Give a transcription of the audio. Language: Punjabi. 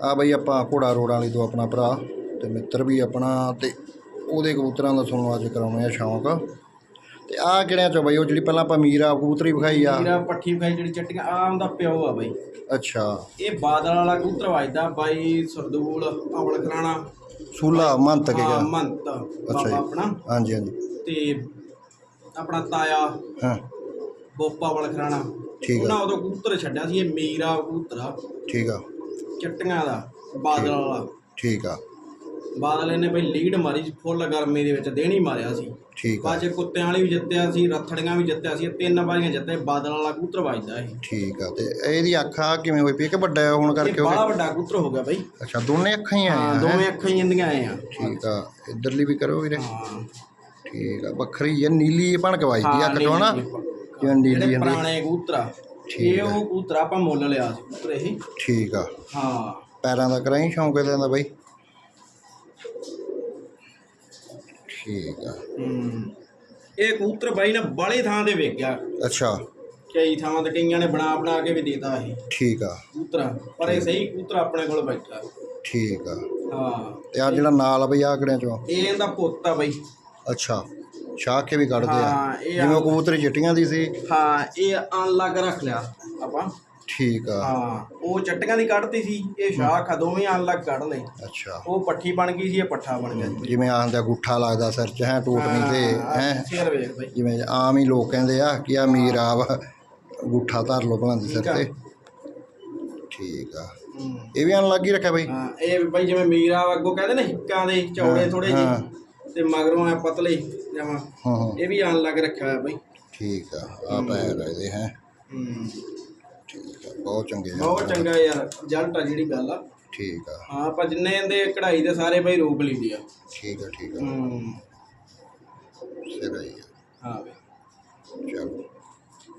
ਆ ਬਈ ਆਪਾਂ ਘੋੜਾ ਰੋੜਾਂ ਵਾਲੀ ਤੋਂ ਆਪਣਾ ਭਰਾ ਤੇ ਮਿੱਤਰ ਵੀ ਆਪਣਾ ਤੇ ਉਹਦੇ ਕਬੂਤਰਾਂ ਦਾ ਤੁਹਾਨੂੰ ਅੱਜ ਕਰਾਉਣੇ ਆ ਸ਼ੌਂਕ। ਤੇ ਆ ਕਿਹੜਿਆਂ ਚੋਂ ਬਈ? ਉਹ ਜਿਹੜੀ ਪਹਿਲਾਂ ਆਪਾਂ ਮੀਰਾ ਕਬੂਤਰੀ ਵਿਖਾਈ ਆ। ਮੇਰਾ ਪੱਠੀ ਖਾਈ ਜਿਹੜੀ ਚੱਟੀਆਂ ਆ ਉਹਦਾ ਪਿਓ ਆ ਬਾਈ। ਅੱਛਾ। ਇਹ ਬਾਦਲ ਵਾਲਾ ਕਬੂਤਰ ਵੱਜਦਾ ਬਾਈ ਸਰਦੂਲ ਅਵਲ ਖਰਾਣਾ ਸੂਲਾ ਮੰਤ ਕੇ ਗਿਆ ਮੰਤ। ਅੱਛਾ। ਆਪਣਾ। ਹਾਂਜੀ ਹਾਂਜੀ। ਤੇ ਆਪਣਾ ਤਾਇਆ ਹਾਂ। ਬੋਪਾ ਅਵਲ ਖਰਾਣਾ ਠੀਕ ਆ। ਉਹਨਾਂ ਉਦੋਂ ਕਬੂਤਰ ਛੱਡਿਆ ਸੀ ਇਹ ਮੇਰਾ ਕਬੂਤਰ ਆ। ਠੀਕ ਆ। ਚੱਟੀਆਂ ਦਾ ਬਾਦਲ ਵਾਲਾ। ਠੀਕ ਆ। ਬਾਦਲ ਇਹਨੇ ਬਈ ਲੀਡ ਮਾਰੀ ਸੀ ਫੁੱਲ ਗਰਮੀ ਦੇ ਵਿੱਚ ਦੇਣੀ ਮਾਰਿਆ ਸੀ। ਠੀਕ ਆ। ਬਾਜੇ ਕੁੱਤਿਆਂ ਵਾਲੀ ਵੀ ਜਿੱਤਿਆ ਸੀ ਰੱਥੜੀਆਂ ਵੀ ਜਿੱਤਿਆ ਸੀ ਤਿੰਨ ਵਾਰੀਆਂ ਜਿੱਤੇ ਬਾਦਲ ਵਾਲਾ ਕਬੂਤਰ ਵੱਜਦਾ ਇਹ। ਠੀਕ ਆ ਤੇ ਇਹਦੀ ਅੱਖ ਆ ਕਿਵੇਂ ਹੋਈ? ਪਈ ਕਿ ਵੱਡਾ ਹੋਣ ਕਰਕੇ ਹੋ ਬੜਾ ਗਿਆ? ਵੱਡਾ ਕਬੂਤਰ ਹੋ ਗਿਆ ਬਈ। ਅੱਛਾ ਦੋਨੇ ਅੱਖਾਂ ਹੀ ਆਏ ਆ ਹੈਂ? ਦੋਵੇਂ ਅੱਖਾਂ ਹੀ ਇੰਦੀਆਂ ਆਏ ਆ। ਠੀਕ ਆ ਇਧਰਲੀ ਵੀ ਕਰੋ ਵੀਰੇ। ਹਾਂ। ਠੀਕ ਆ ਵੱਖਰੀ ਹੈ ਨੀਲੀ ਭਣਕ ਵੱਜਦੀ ਆ ਹਾਂ, ਕਟੋ ਨਾ ਨੀਲੀ ਜਿਵੇਂ ਨੀਲੀ ਜਿਹੜੇ ਹੁੰਦੀ ਪੁਰਾਣੇ ਕਬੂਤਰ ਆ। ਇਹ ਉਹ ਕਬੂਤਰ ਆਪਾਂ ਮੁੱਲ ਲਿਆ ਸੀ ਕਬੂਤਰ ਇਹ। ਠੀਕ ਆ। ਹਾਂ। ਪੈਰਾਂ ਦਾ ਕਰਾਈ ਸ਼ੌਂਕ ਇਹਦਾ ਦਾ ਬਾਈ? ਠੀਕ ਆ। ਹੂੰ। ਇਹ ਕਬੂਤਰ ਬਾਈ ਨਾ ਬੜੀ ਥਾਂ ਤੇ ਵੇਖ ਗਿਆ ਅੱਛਾ। ਕਈ ਥਾਵਾਂ ਤੇ ਕਈਆਂ ਨੇ ਬਣਾ ਬਣਾ ਕੇ ਵੀ ਦੇਤਾ ਇਹ। ਠੀਕ ਆ। ਕਬੂਤਰ। ਪਰ ਇਹ ਸਹੀ ਕਬੂਤਰ ਆਪਣੇ ਕੋਲ ਬੈਠਾ। ਠੀਕ ਆ। ਹਾਂ। ਤੇ ਆ ਜਿਹੜਾ ਨਾਲ ਆ ਬਈ ਆ ਕਿਹੜਿਆਂ ਚੋਂ? ਇਹ ਇਹਦਾ ਪੁੱਤ ਆ ਬਾਈ। ਅੱਛਾ। ਸ਼ਾਹ ਕੇ ਵੀ ਕੱਢਦੇ ਆ। ਹਾਂ ਇਹ ਜਿਵੇਂ ਕਬੂਤਰੀ ਚਿੱਟੀਆਂ ਦੀ ਸੀ। ਹਾਂ ਇਹ ਅਨਲੱਗ ਰੱਖ ਲਿਆ ਆਪਾਂ। ਠੀਕ ਆ। ਹਾਂ ਉਹ ਚੱਟੀਆਂ ਦੀ ਕੱਢਤੀ ਸੀ ਇਹ ਸ਼ਾਖ ਆ ਦੋਵੇਂ ਅਨਲੱਗ ਕੱਢ ਲਏ। ਅੱਛਾ। ਉਹ ਪੱਠੀ ਬਣ ਗਈ ਸੀ ਇਹ ਪੱਠਾ ਬਣ ਗਿਆ। ਜਿਵੇਂ ਆਂਦਾ ਗੁੱਠਾ ਲੱਗਦਾ ਸਿਰ 'ਚ ਹੈ ਟੋਟਣੀ ਤੇ ਹੈ ਫੇਰ ਵੇਖ ਬਾਈ। ਜਿਵੇਂ ਆਮ ਹੀ ਲੋਕ ਕਹਿੰਦੇ ਆ ਕਿ ਆ ਮੀਰ ਆ ਵਾ ਗੁੱਠਾ ਧਰ ਲੋ ਭਲਾਂ ਦੇ ਸਿਰ ਠੀਕ ਆ। ਤੇ। ਠੀਕ ਆ। ਹੂੰ। ਇਹ ਵੀ ਆਣ ਲੱਗ ਹੀ ਰੱਖਿਆ ਬਈ। ਹਾਂ ਇਹ ਬਾਈ ਜਿਵੇਂ ਮੀਰਾ ਅੱਗੋਂ ਕਹਿੰਦੇ ਨੇ ਹਿੱਕਾਂ ਦੇ ਚੌੜੇ ਥੋੜੇ। ਜਿਹੇ। ਤੇ ਮਗਰੋਂ ਆ ਪਤਲੇ ਜਮਾ। ਹਾਂ ਹਾਂ। ਇਹ ਵੀ ਅਨਲੱਗ ਰੱਖਿਆ ਹੋਇਆ ਬਾਈ। ਠੀਕ ਆ ਆ ਪੈਰ ਇਹਦੇ ਹੈ। ਹੂੰ। ਠੀਕ ਆ ਬਹੁਤ ਚੰਗੇ ਆ। ਬਹੁਤ ਚੰਗਾ ਯਾਰ ਜਲਟ ਆ ਜਿਹੜੀ ਗੱਲ ਆ। ਠੀਕ ਆ। ਹਾਂ ਆਪਾਂ ਜਿੰਨੇ ਇਹਦੇ ਕਢਾਈ ਦੇ ਸਾਰੇ ਬਾਈ ਰੋਕ ਲਈਦੇ ਆ। ਠੀਕ ਆ ਠੀਕ ਆ। ਹੂੰ। ਸਿਰ ਆਈ ਆ। ਹਾਂ ਬਾਈ। ਚਲੋ